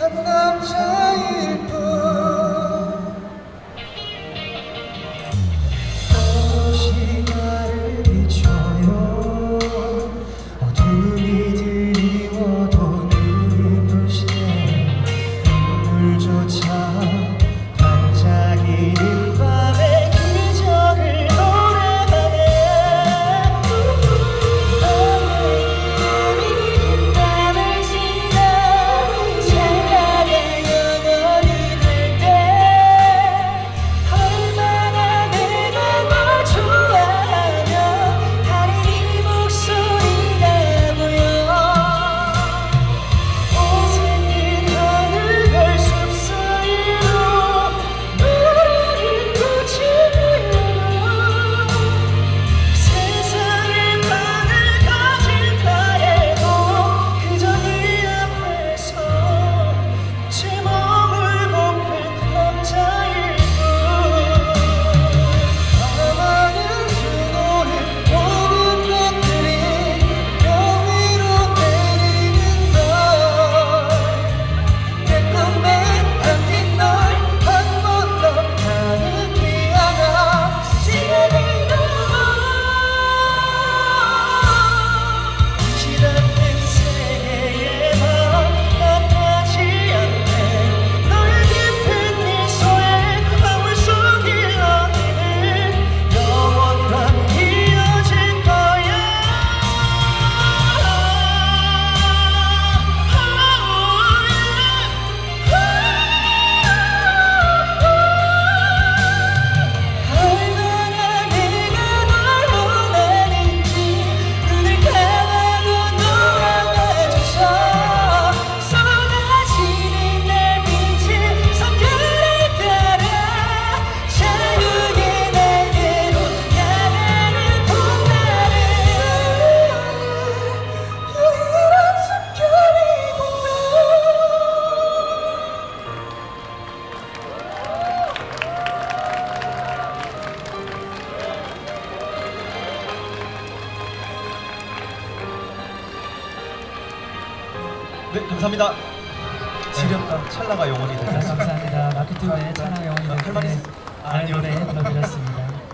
I'm not sure. 네, 감사합니다. 지렸다 찰나가 영원히 되겠습니다. 감사합니다. 마케팅의 찰나가 영원히 되겠습니다. 할말 있 노래 들어드렸습니다.